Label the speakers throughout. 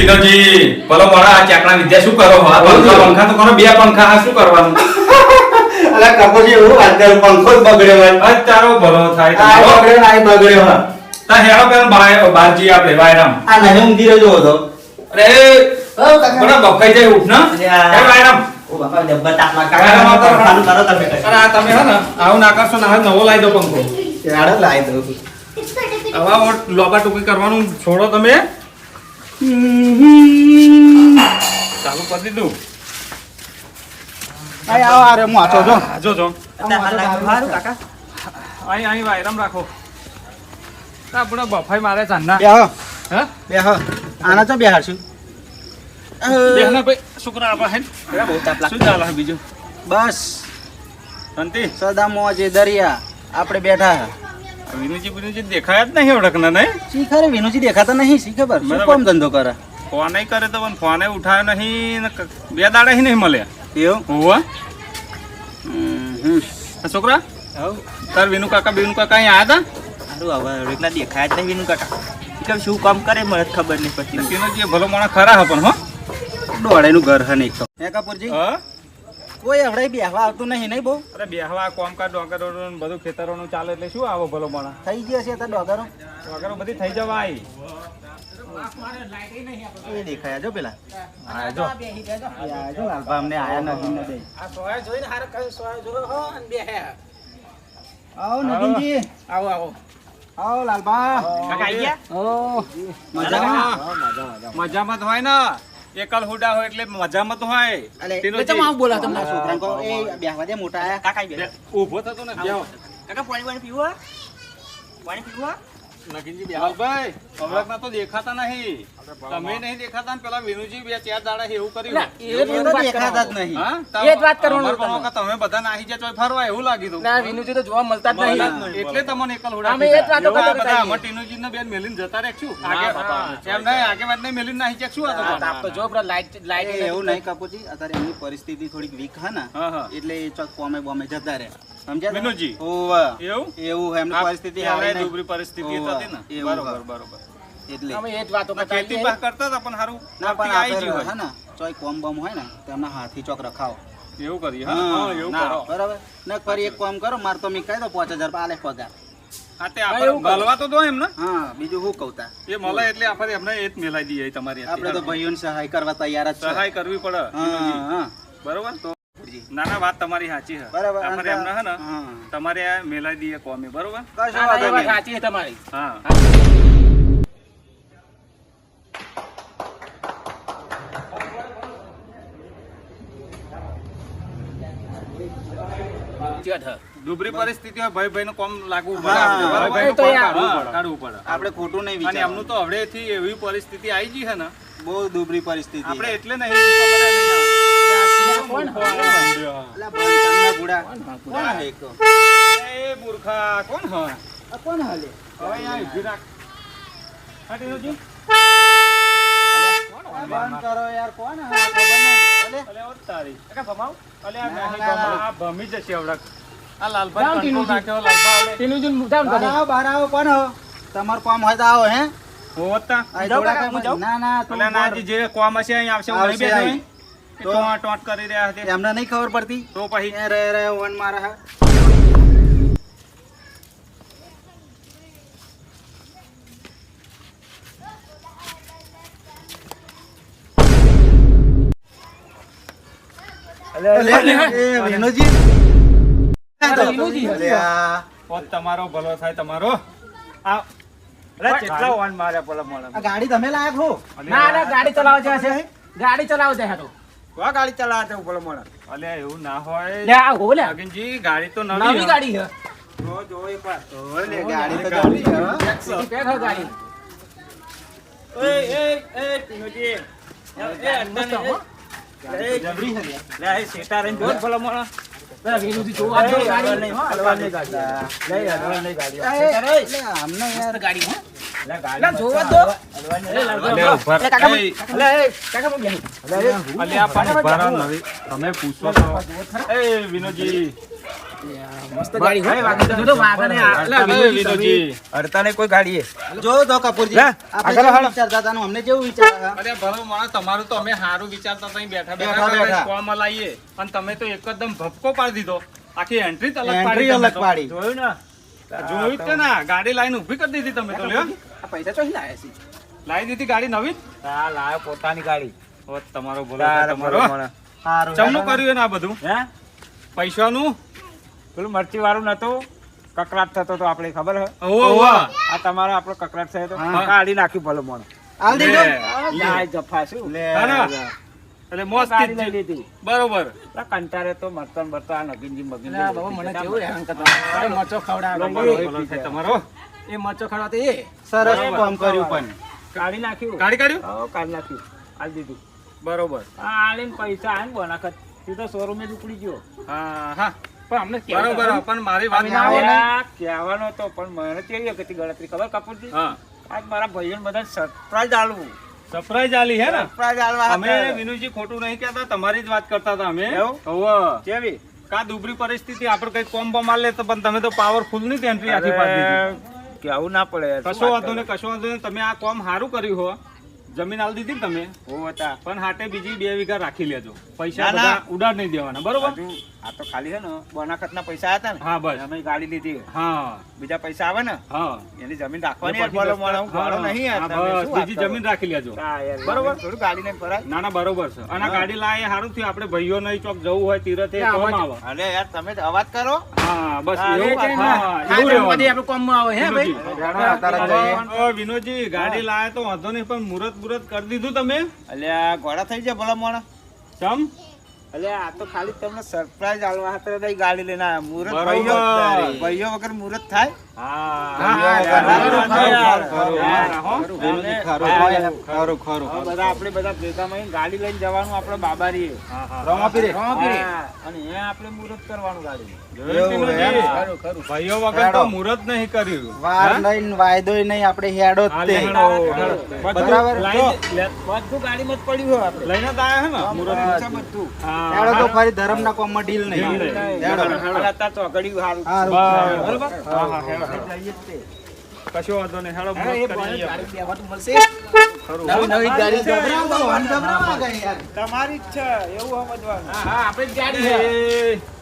Speaker 1: વિનોદજી બોલો બોલો આ ચાકણા વિદ્યા શું કરો આ પંખા પંખા તો કરો બે પંખા આ શું કરવાનું?
Speaker 2: અલા કપોજી એવું વાત પંખો જ બગડ્યો હોય.
Speaker 1: અજ તારો ભલો થાય.
Speaker 2: આ બગડ્યો આ બગડ્યો હા
Speaker 1: તા હેડો પેલા બાય- બારજી આપણે વાયરામ
Speaker 2: આ નહીં ઊંઘી રહ્યો હતો
Speaker 1: અરે બડા બફાઈ જાય ઉઠ ના. હે વાયરામ
Speaker 2: ઓ બાપા ડબ્બા તાપમાં
Speaker 1: કાકા,
Speaker 2: કાકા
Speaker 1: કાકા,
Speaker 2: ચાલુ કરો તમે
Speaker 1: તમે હે ને આવું ના કરશો ને નવો લાવી દો પંખો.
Speaker 2: લાઈ દઉં.
Speaker 1: હવે લોબા ટૂંકી કરવાનું છોડો તમે. ચાલુ કરી દીધું.
Speaker 2: આય આવો આરે હું આચો જો
Speaker 1: હા, જો
Speaker 2: કાકા.
Speaker 1: અહીં અહીં વાયરામ રાખો. આપણે બફાઈ મારે ચાંદના
Speaker 2: બેહો.
Speaker 1: હે?
Speaker 2: બેહો. આના તો બેહારશું
Speaker 1: બેહના ભાઈ છોકરા આપા હે
Speaker 2: બહુ તાપ લાગે.
Speaker 1: શું ચાલે બીજું?
Speaker 2: બસ.
Speaker 1: શાંતિ?
Speaker 2: સદા મોજે દરિયા. આપણે બેઠા.
Speaker 1: વિનુજી વિનુજી દેખાયા જ નહીં ઓળખના નહીં?
Speaker 2: શીખરે વિનુજી દેખાતા નહીં? શી ખબર? શું. કામ ધંધો કરે?
Speaker 1: ફોન કરે તો પણ ફોને ઉઠાયો નહીં બે દાડા નહીં મળ્યા.
Speaker 2: એવું?
Speaker 1: હોવા છોકરા? તાર વિનુ કાકા વિનુ કાકા અહીં આયા
Speaker 2: સારું હવે એકલા દેખાય જ નહીં વિનુ કાકા. કે શું કામ કરે મને ખબર નહીં
Speaker 1: હતા
Speaker 2: પછી.
Speaker 1: વિનુજી ભલો માણસ ખરા હે પણ હો.
Speaker 2: દોડાઈનું ઘર હે નહીં તો. હે કપૂરજી?
Speaker 1: હા?
Speaker 2: કોઈ હવે બેહવા આવતું નહીં નહીં બહુ?
Speaker 1: અરે બેહવા કોમકાજ ડોગરોનું ને બધું ખેતરોનું ચાલે એટલે શું આવો ભલો માણસ?
Speaker 2: થઈ ગયા છે ડોગરો?
Speaker 1: ડોગરો બધી થઈ જવાય
Speaker 2: એ દેખાયા જો પેલા.
Speaker 1: હા જો
Speaker 2: જો લાલભા અમને આયા નથી આવો
Speaker 1: આવો આવો.
Speaker 2: આવો લાલભા.
Speaker 1: કાકા આઈ ગયા?
Speaker 2: ઓ મજામાં?
Speaker 1: મજામાં. હોય ને? એકલ હુડા હોય એટલે મજામાં તો હોય.
Speaker 2: અલે,
Speaker 1: ટીનુજી,
Speaker 2: આ છોકરાને કહો, એ બેહવા દે મોટા આયા કાકા
Speaker 1: બે, ઊભો થતો ને બેહો.
Speaker 2: કાકા પાણી પાણી પીવા પાણી પીવા
Speaker 1: નગીનજી બેહાલભાઈ અવળકના તો દેખાતા નહીં. તમે નહીં દેખાતા ને પેલા વિનુજી બે ચાર દાડા એવું કર્યું.
Speaker 2: એ તો દેખાતા જ નહીં.
Speaker 3: એ જ વાત કરવાનું
Speaker 1: અમાર પણ વખત તમે બધા નાહી જાય ફરવા એવું લાગી દઉં
Speaker 3: ના વિનુજી તો જોવા મળતા જ નહીં.
Speaker 1: એટલે તમને એકલ હુડા
Speaker 3: અમે એ જ વાતો કરતા
Speaker 1: બધા
Speaker 3: હતા.
Speaker 1: આમાં ટીનુજીને બેન મેલીને જતા રહે
Speaker 3: છું
Speaker 1: આગે-. એમ નહીં, આગે વાત નહીં, મેલીને નાહી જાય. શું આ તો
Speaker 3: જો લાઈટ લાઈટ
Speaker 2: એવું નહીં કાપુજી અત્યારે એમની પરિસ્થિતિ થોડીક વીક હા ને. એટલે એ ચોક કોમે બોમે જતા રહે સમજ્યા
Speaker 1: વિનુજી? એવું?
Speaker 2: એવું એમની પરિસ્થિતિ
Speaker 1: પરિસ્થિતિ હતી ને? બરોબર, બરોબર.
Speaker 2: એટલે.
Speaker 3: અમે એ જ વાતો કરતા
Speaker 1: ખેતી. પાક કરતા હતા પણ હારું
Speaker 2: ના પણ
Speaker 1: આઈ
Speaker 2: આપણે
Speaker 1: ગયું
Speaker 2: હે ને ચોય કોમ બમ હોય ને તેમના હાથી ચોક રખાવો.
Speaker 1: એવું કરીએ હા? હા, એવું કરો.
Speaker 2: બરાબર. ને ફરી એક કોમ કરો માર તો મી કહી દો પાંચ હજાર આલે પગાર
Speaker 1: આતે આપણે મળવા તો દો એમને.
Speaker 2: હા બીજું હું કહું તા?
Speaker 1: એ મળે એટલે આપણે એમને એ જ મેલાઈ દઈએ તમારી.
Speaker 2: આપણે તો ભાઈઓને સહાય કરવા તૈયાર જ છે.
Speaker 1: સહાય કરવી પડે
Speaker 2: હા હા.
Speaker 1: બરોબર? તો ના ના વાત તમારી સાચી છે.
Speaker 2: બરાબર
Speaker 1: અમારે એમને હે ને તમારે મેલાઈ દઈએ કોમે બરોબર?
Speaker 3: સાચી છે તમારી.
Speaker 1: હા.
Speaker 3: છે.
Speaker 1: પરિસ્થિતિ હોય ભાઈ ભાઈ નું કોમ લાગુ પડે. આપણે.
Speaker 2: ખોટું નહીં
Speaker 1: વિચાર એમનું તો હવેથી એવી પરિસ્થિતિ આવી ગઈ છે ને.
Speaker 2: બહુ દુબળી પરિસ્થિતિ
Speaker 1: આપણે એટલે નહીં ખબર નહીં
Speaker 3: કોણ
Speaker 2: અલા ભણતરના બુડા કોણ હે કો?
Speaker 1: એ મૂર્ખા કોણ હા
Speaker 2: કોણ હાલે?
Speaker 1: હવે અહીંયા ઊભી રાખ. હા, ટીનુજી?
Speaker 2: બંધ કરો યાર કોણ હે ખબર નહીં. અલે.
Speaker 1: અલે ઓ તારી.
Speaker 3: કાકા ભમાવ.
Speaker 1: અલે આ નહીં
Speaker 2: ના,
Speaker 1: આ ભમી જશે હવડક. આ લાલભાઈ કંટ્રોલ રાખ્યો, લાલભાઈ આવડે.
Speaker 3: વિનુજી જાઓ ને
Speaker 2: બહાર
Speaker 3: તમે.
Speaker 2: આવો બહાર આવો કોણ હો. કામ હોય તો આવો હે?
Speaker 1: હોત
Speaker 3: હું જાઉં?
Speaker 2: ના ના તું
Speaker 1: અલે જે કોમ હશે અહીં આવશે હું. એ
Speaker 2: તો?
Speaker 1: ટોંટ કરી રહ્યા છે.
Speaker 2: એમને નહીં ખબર પડતી?
Speaker 1: તો પછી?
Speaker 2: રે રે વન મારા હા. અલે,
Speaker 1: તમારો ભલો થાય તમારો. આ કેટલા વાન માર્યા પેલા મોણા
Speaker 2: ગાડી તમે લાયક હો.
Speaker 3: ના ના ગાડી ચલાવવા જાય છે. ગાડી ચલાવવા જાય તો.
Speaker 1: કોણ ગાડી ચલાવતા ઉપર મોણા અલે એવું ના હોય.
Speaker 3: લે આ ગો લે.
Speaker 1: ગાડી તો
Speaker 3: નવી
Speaker 1: નવી
Speaker 3: ગાડી છે.
Speaker 1: જો જો એકવાર
Speaker 2: ઓલે, ગાડી તો જબરી છે, હો.
Speaker 3: પેક છે ગાડી.
Speaker 1: એ એ એ ટીનુજી
Speaker 3: મસ્ત
Speaker 2: જબરી છે લે.
Speaker 1: આ સેટા રહીને જો ભલા મોણા તમે પૂછો તો. એ વિનોદજી.
Speaker 3: મસ્ત ગાડી હો. જો તો વાગને આ- એટલે
Speaker 1: અરે
Speaker 3: વિનોદજી,
Speaker 1: વિનોદજી.
Speaker 4: કોઈ ગાડી
Speaker 2: જો તો કપૂરજી આપણે
Speaker 4: આગળ
Speaker 2: વિચારતા હતા અમને કેવું વિચાર
Speaker 1: અરે ભલો માણસ તમારું તો અમે સારું વિચારતા હતા બેઠા
Speaker 2: બેઠા
Speaker 1: બેઠા
Speaker 2: બેઠા.
Speaker 1: કોમ લાવીએ અને તમે તો એકદમ ભપકો પાડી દીધો. આખી એન્ટ્રી અલગ પાડી
Speaker 2: અલગ પાડી.
Speaker 4: જોયું ને?
Speaker 1: જોયું કે ના? ગાડી લાઈન ઊભી કરી દીધી તમે તો લ્યો.
Speaker 3: આ પૈસા ચોથી લાયા છે?
Speaker 1: લાવી દીધી ગાડી નવી?
Speaker 4: હા લાયો પોતાની ગાડી.
Speaker 1: તમારો બોલા તમારો. ચમનું કર્યું ને આ બધું?
Speaker 4: હે?
Speaker 1: પૈસાનું?
Speaker 4: પેલું મરચી વાળું નતું કકડાટ થતો તો આપણે ખબર હે? આ તમારો આપણો કકરાટ થયો તો કાઢી નાખ્યું ભલે?
Speaker 1: એટલે
Speaker 4: લઈ લીધી
Speaker 1: બરોબર.
Speaker 4: આ કંટાળે તો મરતન બરતા નગીનજી મગીનજી
Speaker 3: બાબા, મને કેવું હેરાન કરતા. અરે, ખવડાવે.
Speaker 1: બોલો, બોલો, થાય તમારો
Speaker 3: એ મચો ખવડાવતો એ.
Speaker 2: સરસ કામ કર્યું પણ.
Speaker 4: કાઢી નાખ્યું.
Speaker 1: કાઢ્યું?
Speaker 4: કાઢી નાખ્યું. આલી દીધું.
Speaker 1: બરોબર.
Speaker 4: આ આલીને પૈસા આને બોનાખત તો શોરૂમે જ ઉપડી ગયો.
Speaker 1: હા હા.
Speaker 3: પણ અમને
Speaker 1: બરોબર પણ મારી વાત
Speaker 3: અમે ના આવો ને.
Speaker 4: આ કહેવાનો તો પણ મને કેવી હતી ગણતરી ખબર કપૂરજી? આજ મારા ભાઈઓને બધા સરપ્રાઈઝ આલવું.
Speaker 1: સરપ્રાઈઝ આલી હે ને?
Speaker 4: સરપ્રાઈઝ આલવા
Speaker 1: અમે વિનુજી ખોટું નહીં કહેતા તમારી જ વાત કરતા હતા અમે.
Speaker 4: એવું? કેવી?
Speaker 1: કા દુબરી પરિસ્થિતિ આપણે કઈ કોમ બમાલ લે તો પણ તમે તો પાવરફુલની એન્ટ્રી આખી પાડી
Speaker 4: કેવું ના પડે.
Speaker 1: કશો વાંધો ને કશો વાંધો નહીં તમે આ કોમ સારું કર્યું હો. જમીન આલી દીધી તમે.
Speaker 4: હું હતા.
Speaker 1: પણ હાટે બીજી બે વીઘા રાખી લેજો. પૈસા
Speaker 4: ના, ના.
Speaker 1: ઉડાડ નહીં દેવાના બરોબર?
Speaker 4: આ તો ખાલી છે ને બોનાખતના પૈસા હતા ને
Speaker 1: હા બસ.
Speaker 4: અમે ગાડી લીધી.
Speaker 1: હા.
Speaker 4: બીજા પૈસા આવે ને
Speaker 1: હા.
Speaker 4: એની જમીન રાખવાની બોલો નહીં
Speaker 1: બસ, બીજી જમીન રાખી લેજો. બરોબર.
Speaker 4: થોડું ગાડી ને ફરાય.
Speaker 1: ના ના બરોબર છે. અને ગાડી લાય સારું થયું. આપણે ભાઈઓ નહીં ચોક જવું હોય તીરથે કોમ
Speaker 4: અરે યાર તમે અવાજ કરો.
Speaker 1: હા બસ એવું
Speaker 3: તો આપણે આવે, હે ભાઈ?
Speaker 1: વિનોદજી. ઓ, વિનોદજી ગાડી લાવે તો વાંધો નહીં પણ મુહૂર્ત મુહૂર્ત કરી દીધું તમે?
Speaker 4: અલ્યા ઘોડા થઈ જાય ભલા મોણા.
Speaker 1: ચમ?
Speaker 4: અલ્યા આ તો ખાલી તમને સરપ્રાઈઝ આલવા હતા દઈ ગાડી લઈને આયા.
Speaker 1: મુરત
Speaker 4: ભાઈઓ ભાઈઓ વગર મુરત થાય?
Speaker 1: હા.
Speaker 4: હા,
Speaker 1: હા,
Speaker 4: ખરું, બધા આપણે બધા ભેગામાં ગાડી લઈને જવાનું આપણે બાબારીએ. અને એ આપણે મુરત કરવાનું ગાડી
Speaker 1: ભાઈઓ વગર તો મુહૂર્ત નહીં કર્યું.
Speaker 2: વાર નહીં વાયદો નહીં આપણે હેડો જ તે. બરાબર.
Speaker 1: બધું લાઈ- લે-
Speaker 4: બધું ગાડીમાં જ પડ્યું હોય આપણે.
Speaker 1: લઈને જ આયા હે ને? મુહૂર્ત
Speaker 4: બધું.
Speaker 2: હેડો તો ફરી ધર્મના કોમમાં ડીલ નહીં.
Speaker 1: ડીલ નહીં.
Speaker 2: હેડો.
Speaker 4: અને તો અઘડિયું
Speaker 2: હારું.
Speaker 1: બસ. હા, હા, હેડો.
Speaker 4: જઈએ તે.
Speaker 1: કશો વાંધો નહીં. હેડો મુહૂર્ત
Speaker 3: મળશે.
Speaker 4: તમારી જ છે એવું સમજવાનું.
Speaker 3: હા, હા, જ ગાડી છે.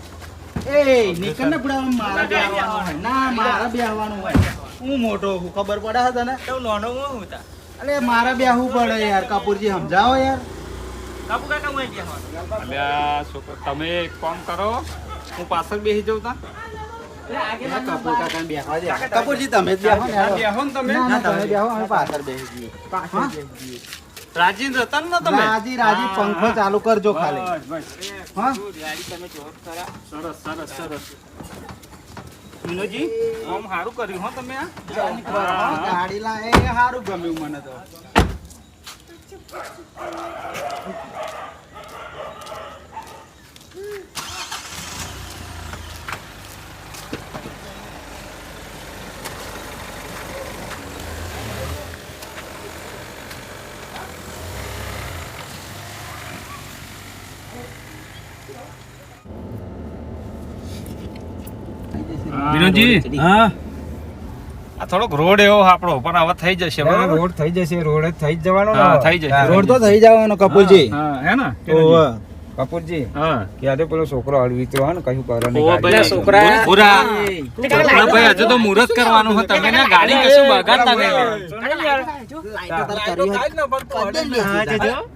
Speaker 1: એ,
Speaker 2: નીકળ ને બુડા મારા બે આવવાનું ના મારા બે આવવાનું હોય. હું મોટો હું ખબર પડે છે તને?
Speaker 4: તો નાનો હું હતા
Speaker 2: અરે મારા બે આવવું પડે યાર કપૂરજી સમજાવો યાર.
Speaker 4: કાપુ કાકા હું ગયા
Speaker 1: અલ્યા છોકરો તમે એક કામ કરો. હું પાછળ બેસી જાઉં તા.
Speaker 2: કપૂરજી તમે જ બેહો ને
Speaker 1: બેહો ને તમે.
Speaker 2: ના તમે બેહો અમે પાછળ બેસી જઈએ. હા?
Speaker 1: રાજી હતા ને તમે
Speaker 2: રાજી રાજી પંખો ચાલુ કરજો ખાલી.
Speaker 1: બસ, બસ.
Speaker 2: હા?
Speaker 4: તમે
Speaker 1: સરસ સરસ સરસ. આમ સારું કર્યું હો તમે આ?
Speaker 2: ગાડી લા એ સારું ગમ્યું મને તો.
Speaker 1: વિનોદજી
Speaker 4: હા.
Speaker 1: આ થોડોક રોડ એવો આપણો પણ હવે થઈ જશે બરાબર?
Speaker 4: રોડ થઈ જશે રોડ જ થઈ જવાનો
Speaker 1: હા, થઈ જશે.
Speaker 2: રોડ તો થઈ જવાનો કપૂરજી.
Speaker 1: હા હે ને.
Speaker 4: કપૂરજી
Speaker 1: હા.
Speaker 4: ક્યારે પેલો છોકરો અળવી હોય ને કયું કરે નહીં
Speaker 1: ભાઈ,
Speaker 3: છોકરા-
Speaker 1: પૂરા છોકરા. ભાઈ હજુ તો મુહૂર્ત કરવાનું હોય તમે ને ગાડી કશું બગાડતા નહીં.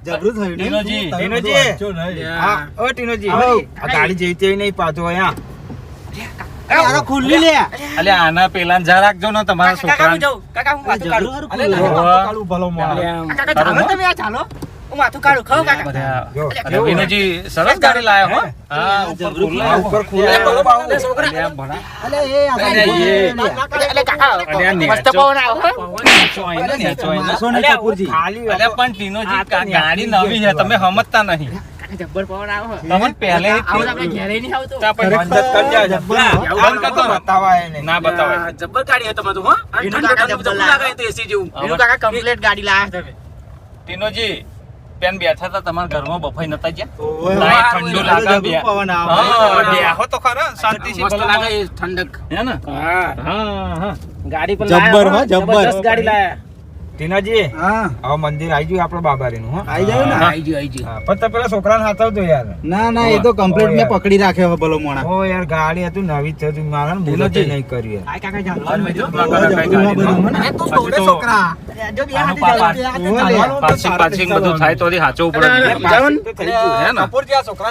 Speaker 2: જબરું થયું ને?
Speaker 1: ટીનોજી,
Speaker 4: ટીનોજી. ઓ ટીનોજી. આ ગાડી જઈ તેવી નહીં પાછો અહીંયા.
Speaker 2: ખુલ્લી લે.
Speaker 1: અલ્યા આના પેલા જા રાખજો ને તમારા છોકરા
Speaker 2: આ જબરું હારું ખુલ્લું.
Speaker 4: જો,
Speaker 1: અરે વિનોજી સરસ ગાડી લાયો હો. હા. ઉપર
Speaker 2: જબરું
Speaker 1: ખુલ્લા.
Speaker 4: આ ઉપર ખુલ્લા
Speaker 2: અલે એ કપૂરજી.
Speaker 1: પણ ગાડી નવી છે તમે સમજતા નહીં. તમને પહેલે ત્યાં પછી
Speaker 4: બંધ કરી દે, જબ્બર.
Speaker 1: બંધ કરતો
Speaker 4: બતાવાય નહીં.
Speaker 1: ના બતાવાય
Speaker 3: જબ્બર ગાડી છે તમારું, હો? ઠંડુ ઠંડુ જબ્બર લાગે તો AC જેવું. એનું કાકા complete ગાડી લાયા તમે.
Speaker 1: ટીનોજી પેન બેઠા હતા તમારા ઘરમાં બફાઈ નતા ગયા?
Speaker 5: ઓય,
Speaker 1: લાય, ઠંડુ લાગે બે હા, બેહો તો ખરા શાંતિથી
Speaker 3: મસ્ત
Speaker 1: ભલા
Speaker 3: લાગે ઠંડક.
Speaker 1: હે ને?
Speaker 3: હા.
Speaker 1: હા હા.
Speaker 3: ગાડી પણ
Speaker 5: જબ્બર હો,
Speaker 3: હો,
Speaker 5: જબ્બર.
Speaker 3: ગાડી લાયા.
Speaker 4: ટીનાજી
Speaker 5: હા
Speaker 4: હવે મંદિર આવી ગયું આપડે બાબારીનું હો
Speaker 5: આવી જાય ને
Speaker 3: આવી ગયું, આવી ગયું.
Speaker 4: પણ તો પેલા છોકરાને હાથવજો યાર
Speaker 5: ના ના એ તો કમ્પ્લીટ મેં પકડી રાખ્યો હવે ભલો મોણા
Speaker 4: ઓ યાર ગાડી હતું નવી જ હતી મારા ને જ ય નહીં કરી
Speaker 3: આ કાકા. જો બે હાથે.
Speaker 1: પાસિંગ બધું થાય તો પડે. હે ને?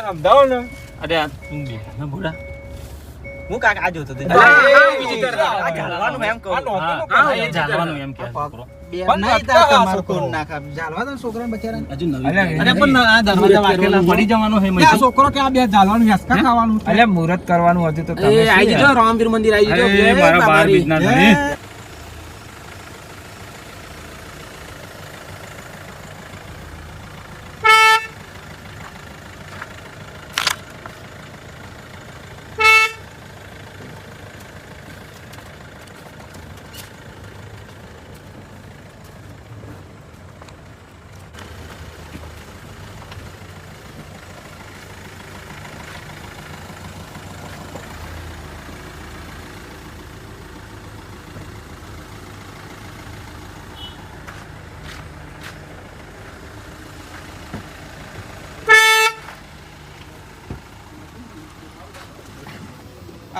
Speaker 4: સમજાવો ને
Speaker 1: અરે તું ભૂડા.
Speaker 2: હું કાકા આ જોતો હતો.
Speaker 3: બીજી.
Speaker 2: આ એમ કહું.
Speaker 1: હા, એ એમ કે છોકરો.
Speaker 5: બે
Speaker 4: પણ
Speaker 5: નહીં તાર તમારે
Speaker 4: છોકરો.
Speaker 5: કોણ નાખા? જાલવા દો છોકરાને બચારાને
Speaker 3: હજુ નવી
Speaker 1: અરે પણ આ દરવાજા વાગેલા પડી જવાનું હે
Speaker 4: આ છોકરો કે આ બે ઝાલવાનું હેસકા ખાવાનું એટલે મુહૂર્ત કરવાનું હતું તો તમે
Speaker 3: એ
Speaker 4: શું
Speaker 3: જજો રામવીર મંદિર આવી જજો.
Speaker 1: મારા બાર
Speaker 3: બાબારી.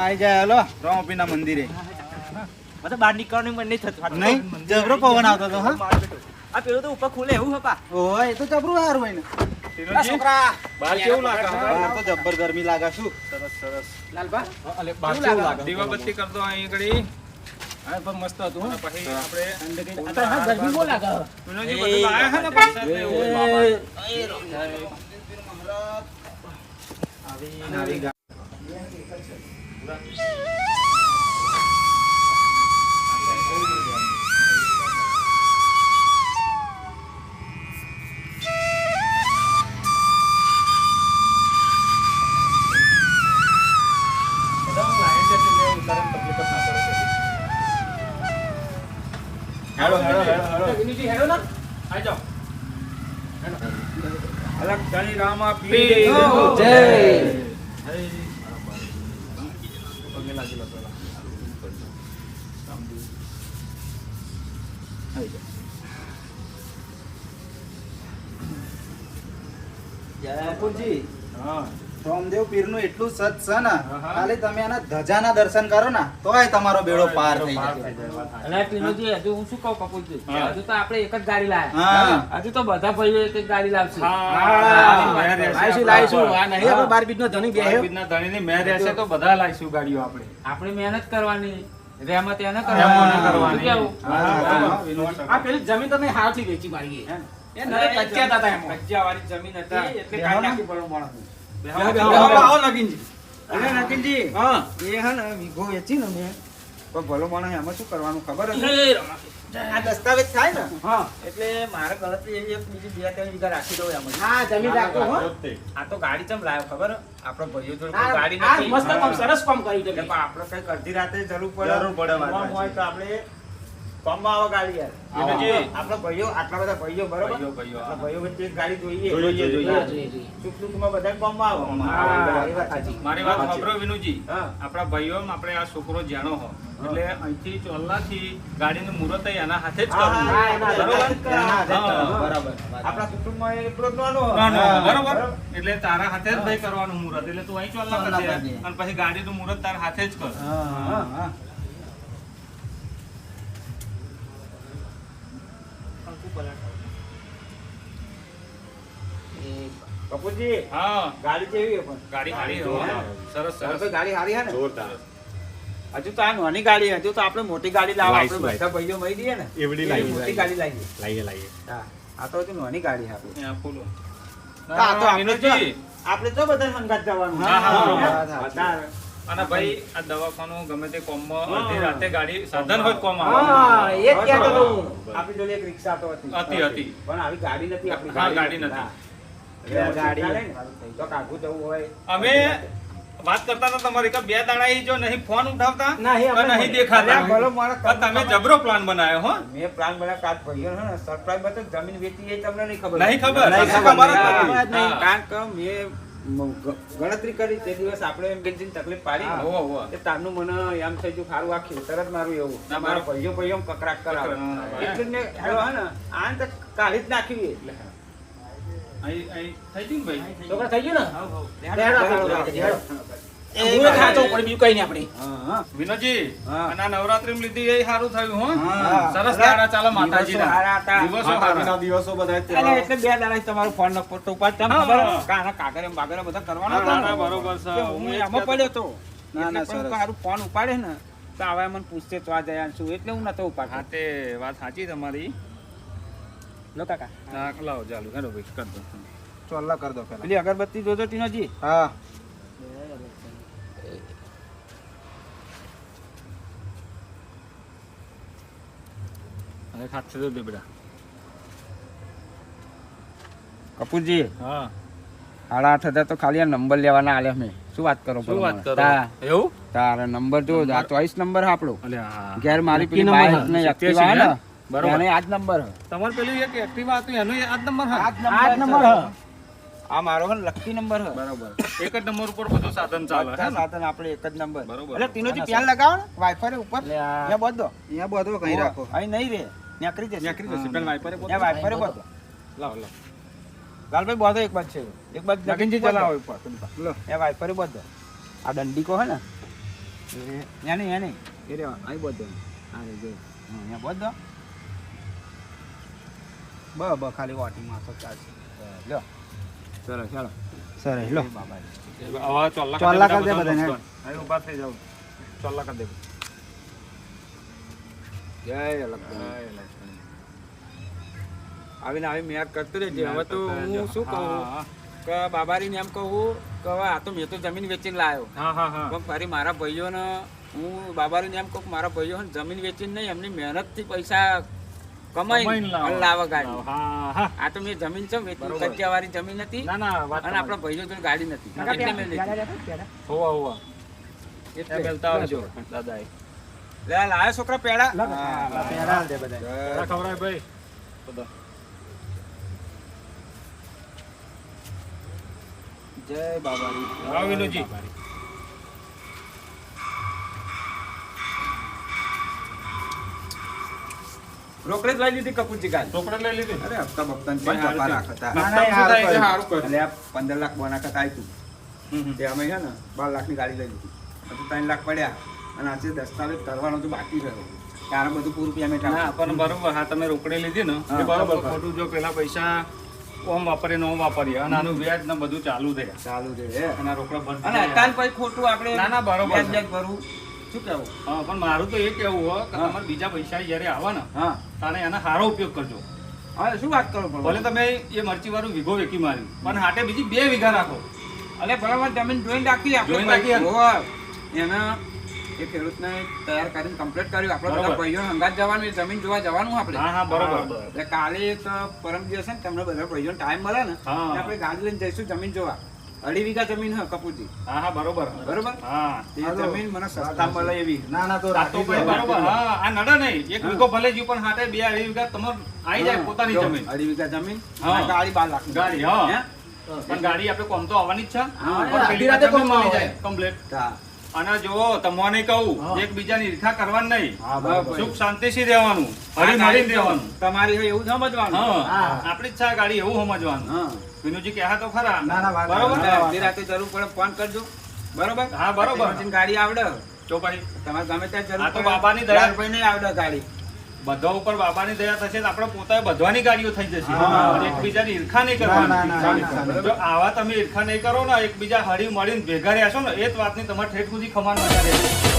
Speaker 5: આઈ જાય હલો. રામપીના મંદિરે.
Speaker 2: મતલબ બહાર નીકળવાનું મન નહીં થતું.
Speaker 5: નહીં? જબરો પવન આવતો હતો હા?
Speaker 2: આ પેલું તો ઉપર ખુલે એવું હપા?
Speaker 5: ઓય એ તો જબરું સારું હોય ને.
Speaker 3: છોકરા.
Speaker 1: બહાર કેવું લાગે?
Speaker 5: બહાર તો જબ્બર ગરમી લાગે શું?
Speaker 1: સરસ સરસ.
Speaker 3: લાલબા
Speaker 1: અલે બહાર
Speaker 3: કેવું
Speaker 1: કેવું
Speaker 3: લાગે?
Speaker 1: લાગે? દીવાબત્તી કરતો અહીં આગળી
Speaker 3: હા પણ મસ્ત હતું
Speaker 1: પછી આપણે
Speaker 3: આ ગરમી બહુ લાગે.
Speaker 1: વિનોદજી બધું લાયા છે ને પ્રસાદ ને એવું બધું
Speaker 5: આવી. હેડો હેડો હેડો હેડો
Speaker 3: વિનુજી હેડો ને
Speaker 1: આઈ જાઓ.
Speaker 4: અલગ ધણી રામા
Speaker 1: પીર.
Speaker 4: પીર.
Speaker 3: જય
Speaker 5: પીરનું એટલું સત છે ને ખાલી તમે આના ધજાના દર્શન કરો ને તોય તમારો બેડો પાર થઈ
Speaker 1: પાર
Speaker 5: જાય
Speaker 1: થઈ જાય, વાત સાચી.
Speaker 3: અલા વિનુજી હજુ હું શું કહું કપૂરજી? હજુ તો આપણે એક જ ગાડી લાયા. હજુ તો બધા ભાઈઓ એક એક ગાડી લાવશે. લાવીશું લાવીશું આ નહીં આપણે બાર બીજનો ધણી
Speaker 1: બીજના ધણીની મેં રહેશે તો બધા લાવીશું ગાડીઓ આપણે.
Speaker 3: આપણે મહેનત કરવાની રહેમત એને કરવાની. આ પેલી જમીન તમે હાથી વેચી મારી એ. નરે કચ્યા હતા એમાં.
Speaker 4: કજિયાવાળી જમીન હતી એટલે કાઢી નાખી પડે માણસને.
Speaker 3: બેહો,
Speaker 4: બેહો,
Speaker 3: બેહો,
Speaker 4: બેહો,
Speaker 3: બેહો.
Speaker 4: આવો નગીનજી. અરે નગીનજી,
Speaker 3: હા.
Speaker 4: એ હે ને વીઘો વેચી ને મેં. પણ ભલો માણસ એમાં શું કરવાનું ખબર હતી આ દસ્તાવેજ થાય ને?
Speaker 3: હા.
Speaker 4: એટલે મારે ગણતરી એવી એક બીજી બે ત્રણ વીઘા રાખી દઉં એમ.
Speaker 3: હા, જમીન રાખો, હો.
Speaker 4: આ તો ગાડી ચમ લાવ્યો ખબર? આપણો ભાઈઓ જોડે ગાડી નથી.
Speaker 3: મસ્ત કામ, સરસ કામ કર્યું
Speaker 4: છે
Speaker 3: આપડે
Speaker 4: પણ આપણે કંઈક અડધી રાતે જરૂર પડે.
Speaker 5: જરૂર પડે,
Speaker 4: તો આપણે કોમમાં ગાડી યાર.
Speaker 1: વિનુજી.
Speaker 4: આપણા ભાઈઓ આટલા બધા ભાઈઓ બરોબર?
Speaker 1: ભાઈઓ, ભાઈઓ,
Speaker 4: આપણા ભાઈઓ વચ્ચે એક ગાડી જોઈએ.
Speaker 1: જોઈએ, જોઈએ.
Speaker 3: હા, જોઈએ, જોઈએ.
Speaker 4: સુખ દુઃખમાં બધા કોમમાં આવે.
Speaker 3: હા, એ વાત સાચી.
Speaker 1: મારી વાત સાંભળો વિનુજી. આપણા ભાઈઓ આપણે આ છોકરો જાણો હો. એટલે અહીંથી ચોલ્લાથી ગાડીનું મુહૂર્ત એના હાથે જ કરવું. બરાબર.
Speaker 4: આપણા કુટુંબમાં જ
Speaker 1: બરોબર. એટલે તારા હાથે જ ભાઈ કરવાનું મુહૂર્ત એટલે તું અહીં ચોલ્લા
Speaker 5: ચોલ્લા
Speaker 1: કરજે.
Speaker 5: કરજે.
Speaker 1: અને પછી ગાડીનું મુહૂર્ત તારા હાથે જ કર
Speaker 5: હા, હા, હા.
Speaker 4: કપૂરજી
Speaker 1: હા.
Speaker 4: ગાડી કેવી પણ?
Speaker 1: ગાડી હારી સરસ
Speaker 4: સરસ.
Speaker 1: સરસ
Speaker 4: ગાડી સારી છે ને?
Speaker 1: જોરદાર.
Speaker 4: હજુ તો આ નાની ગાડી હજુ તો આપણે મોટી ગાડી લાવો આપણે બધા ભાઈઓ મળી દઈએ ને.
Speaker 6: એવડી
Speaker 4: એવી મોટી ગાડી લાવીએ.
Speaker 6: લાવીએ લાવીએ
Speaker 4: હા. આ તો હજુ નાની ગાડી છે
Speaker 1: આપડે ફૂલો.
Speaker 4: આ તો આપણે આપણે બધા સંગાત જવાનું
Speaker 1: હા, હા,
Speaker 4: હે?
Speaker 5: હા, હા.
Speaker 1: અને ભાઈ આ દવાખાનું ગમે તે કોમમાં અડધી રાતે ગાડી સાધન હોય કોમ
Speaker 3: હા, એ જ કહેતો હતો હું.
Speaker 4: આપણી જોડે એક રિક્ષા તો હતી.
Speaker 1: હતી, હતી.
Speaker 4: પણ આવી ગાડી નથી આપણી
Speaker 1: હા, ગાડી નથી.
Speaker 5: ગાડી.
Speaker 4: તો કાઘું જવું હોય.
Speaker 1: અમે વાત કરતા હતા તમારી કે બે દાડા જો નહીં ફોન ઉઠાવતા
Speaker 3: નહીં,
Speaker 1: નહીં દેખાતા.
Speaker 4: ભલો
Speaker 1: તમે જબરો પ્લાન બનાવ્યો હો?
Speaker 4: મેં પ્લાન બનાવ્યો કાચ હે ને સરપ્રાઈઝ જમીન વેચી એ તમને નહીં ખબર.
Speaker 1: નહીં ખબર?
Speaker 4: નહીં
Speaker 1: નહીં
Speaker 4: ખબર. કારણ કે મેં ગણતરી કરી તે દિવસ આપણે એમરજન્સી તકલીફ પાડી. તે તારનું મને એમ થઈ ગયું સારું આ ખેતર જ મારું એવું.
Speaker 1: ના,
Speaker 4: મારા
Speaker 1: પૈયો
Speaker 4: ભાઈઓ ભાઈઓ કકરાટ કરાવે. એટલે મેં કીધું, હે ને આ તો કાઢી જ નાખી. એ.
Speaker 1: થઈ ગયું ભાઈ?
Speaker 3: છોકરા થઈ ગયું ને? હું
Speaker 4: હા, હા.
Speaker 1: વિનોદજી આ નવરાત્રી લીધી એ સારું થયું હો. સરસ દાડા ચાલે માતાજીના.
Speaker 4: દિવસો
Speaker 1: દિવસો
Speaker 5: બધા
Speaker 4: એટલે બે દાડા તમારો ફોન નંબર તો ઉપાડ. તમને
Speaker 1: હા.
Speaker 4: ખબર હે? કાના કાગરે બાગરે બધા કરવાના
Speaker 1: હા,
Speaker 4: હતા ને.
Speaker 1: ના, બરોબર છે. હું
Speaker 4: હું
Speaker 1: એ જ
Speaker 4: એમાં પડ્યો તો.
Speaker 5: ના, ના, સરસ.
Speaker 4: હારું ફોન ઉપાડે ને તો આવા મને પૂછતે તો આ જયા છું. એટલે હું નતો
Speaker 1: હા
Speaker 4: ઉપાડતો
Speaker 1: તે વાત સાચી તમારી.
Speaker 4: લો કાકા.
Speaker 1: હા, લાવો ચાલુ. હેડો ભાઈ કર દો.
Speaker 5: ચોલ્લા કર દો પેલી
Speaker 4: અગરબત્તી જોજો ટીનોજી.
Speaker 5: હા.
Speaker 1: હવે ખાત તો દેબડા
Speaker 4: કપૂરજી
Speaker 1: હા.
Speaker 4: સાડા આઠ હજાર તો ખાલી આ નંબર લેવાના આલે અમે શું વાત કરો
Speaker 1: શું વાત કરો?
Speaker 4: તા-
Speaker 1: એવું?
Speaker 4: તારા નંબર જો આ ચોઈસ નંબર હે આપણો.
Speaker 1: અલ્યા હા.
Speaker 4: ઘેર મારી પેલી બાઈક ને એક્ટિવા હે ને?
Speaker 1: બરોબર.
Speaker 4: એને આ નંબર
Speaker 1: તમાર પેલી એક એક્ટિવા હતું એનો આજ નંબર હા
Speaker 4: આજ નંબર હે આ મારો હે લકી નંબર હે
Speaker 1: બરોબર. એક જ નંબર ઉપર બધું સાધન ચાલે હે
Speaker 4: સાધન આપણે એક જ નંબર.
Speaker 1: બરોબર.
Speaker 4: એટલે તીનોજી પેન લગાવો ને વાઈફાઈ ઉપર.
Speaker 3: એટલે
Speaker 4: બધો.
Speaker 5: અહીંયા બધો કઈ રાખો.
Speaker 4: અહીં નહીં રે. નેકરી જશે
Speaker 1: નેકરી જશે. પેલા વાઇપરે બોલો.
Speaker 4: ત્યાં વાઈફાઈ બધો
Speaker 1: લાવો લાવો.
Speaker 4: લાલભાઈ બધો એક બાદ છે. એક બાદ
Speaker 1: નગીનજી ચલાવો ઉપર.
Speaker 4: લો. એ વાઈફાઈ બધો આ દંડીકો હે ને. એ યાની યાની એ રે અહીં બધો. આ રે જો. હા અહીંયા બધો. બ બ ખાલી વાટી માથો ચાલશે. લ્યો સરસ ચાલો સરસ લો.
Speaker 1: ચોલ્લા કરી
Speaker 4: કરી દે
Speaker 1: બધા
Speaker 4: બધાને.
Speaker 1: મસ્ત. થઈ જાઓ. ચોલ્લા કરી દે.
Speaker 4: જય લક્ષ્મણ. આવીને આવી મેર કરતો રહેજે. હવે તો હું શું કહું? કે બાબારીને એમ કહું કે હવે આ તો મેં તો જમીન વેચીને લાવ્યો. પણ ફરી મારા ભાઈઓને હું બાબારીને એમ કહું મારા ભાઈઓ જમીન વેચીને નહીં એમની મહેનતથી પૈસા કમાઈ
Speaker 1: લાવે.
Speaker 4: ગાડી. આ તો મેં જમીન છે વેચી? વાળી જમીન હતી અને આપણા ભાઈઓ જોડે ગાડી નથી. એટલે મેં લીધી
Speaker 1: હોવા, હોવા.
Speaker 4: એટલે
Speaker 1: આવજો, દાદાએ.
Speaker 4: લે લાયા છોકરા પેડા
Speaker 3: પહેરા દે બધા
Speaker 1: પેલા ખવડાય ભાઈ.
Speaker 4: જય બાબારી
Speaker 1: આવો વિનુજી.
Speaker 4: રોકડે લઈ લીધી કપૂરજી ગાલ
Speaker 1: રોકડે લઈ લીધી?
Speaker 4: અરે હપ્તા બપ્તા રાખતા
Speaker 1: ના, ના, થાય?
Speaker 5: કર્યું.
Speaker 1: હારું કર્યું.
Speaker 4: એટલે આ પંદર લાખ બનાકત આવ્યું
Speaker 1: હમ, હમ.
Speaker 4: તે અમે છે ને બાર લાખની ગાડી લઈ લીધી હજુ ત્રણ લાખ પડ્યા અને આજે દસ્તાવેજ કરવાનો તો બાકી રહ્યો ત્યારે બધું પૂરું પેમેન્ટ
Speaker 1: ના, પણ બરોબર હા તમે રોકડી લીધી ને
Speaker 4: હા,
Speaker 1: એ બરોબર. ખોટું જો પેલા પૈસા ઓમ વાપરીએ ને ઓમ વાપરીએ અને આનું વ્યાજ ને બધું ચાલુ થાય
Speaker 4: ચાલુ છે
Speaker 1: અને રોકડા ભરતી
Speaker 4: અને અત્યારે પછી ખોટું આપણે
Speaker 1: ના, ના, બરોબર
Speaker 4: વ્યાજ ભરવું શું કેવું
Speaker 1: હા પણ મારું તો એ કેવું હોય કે તમારે બીજા પૈસા જયારે આવે ને
Speaker 4: હા.
Speaker 1: તારે એનો સારો ઉપયોગ કરજો.
Speaker 4: હવે શું વાત કરો
Speaker 1: ભલે તમે એ મરચી વાળું વીઘો વેકી માર્યું પણ હાટે બીજી બે વીઘા રાખો.
Speaker 4: અને બરાબર જમીન જોઈન રાખી આપણે એના એ ખેડૂતને તૈયાર કરીને કમ્પ્લીટ કર્યું. આપણે બધા ભાઈઓ હંગાત જવાનું એ જમીન જોવા જવાનું આપણે.
Speaker 1: હા હા બરોબર.
Speaker 4: એટલે કાલે એક પરમ દિવસે ને તમને બધા ભાઈઓ ટાઈમ મળે ને આપણે ગાડી લઈને જઈશું જમીન જોવા. અઢી વીઘા જમીન હા કપૂરજી
Speaker 1: હા હા બરોબર.
Speaker 4: બરોબર?
Speaker 1: હા.
Speaker 4: એ જમીન મને સસ્તા મળે એવી.
Speaker 5: ના ના તો રાતો
Speaker 1: ભાઈ બરોબર. હા આ નડે નહીં. એક વીઘો ભલે જીવ પણ હાટે બે અઢી વીઘા તમારે આવી જાય પોતાની જમીન.
Speaker 4: અઢી વીઘા જમીન
Speaker 1: હા.
Speaker 4: ગાડી બાર લાખ
Speaker 1: ગાડી, હા. પણ ગાડી આપણે કોમ તો આવવાની જ છે.
Speaker 4: હા,
Speaker 1: પણ પેલી
Speaker 3: રાતે કોમ આવી
Speaker 1: જાય કમ્પ્લીટ
Speaker 4: હા.
Speaker 1: અને જો તમને કહું. એકબીજાની ઈર્ષા કરવાની નહીં. સુખ શાંતિથી રહેવાનું. હરી મળીને રહેવાનું.
Speaker 4: તમારી એવું સમજવાનું.
Speaker 1: આપણી જ છે ગાડી એવું સમજવાનું. વિનુજી કહ્યા તો ખરા.
Speaker 5: ના, ના, વાત-
Speaker 1: બરોબર?
Speaker 4: રાતે જરૂર પડે ફોન કરજો. બરોબર?
Speaker 1: હા, બરોબર.
Speaker 4: ગાડી આવડે.
Speaker 1: તો ભાઈ
Speaker 4: તમારે ગમે ત્યાં જરૂર.
Speaker 1: બાબાની દયા.
Speaker 4: ભાઈ નહીં આવડે ગાડી.
Speaker 1: બધા ઉપર બાબાની દયા થશે તો આપણે પોતાએ બધવાની ગાડીઓ થઈ જશે.
Speaker 5: એકબીજા
Speaker 1: ની એકબીજાની ઈર્ષા નહીં કરવાની. જો આવા તમે ઈર્ખા નહીં કરો ને એકબીજા હળી મળીને ભેગા રહ્યા છો ને એ જ વાતની તમારે ઠેઠ સુધી ખમાન મજા રહેશે.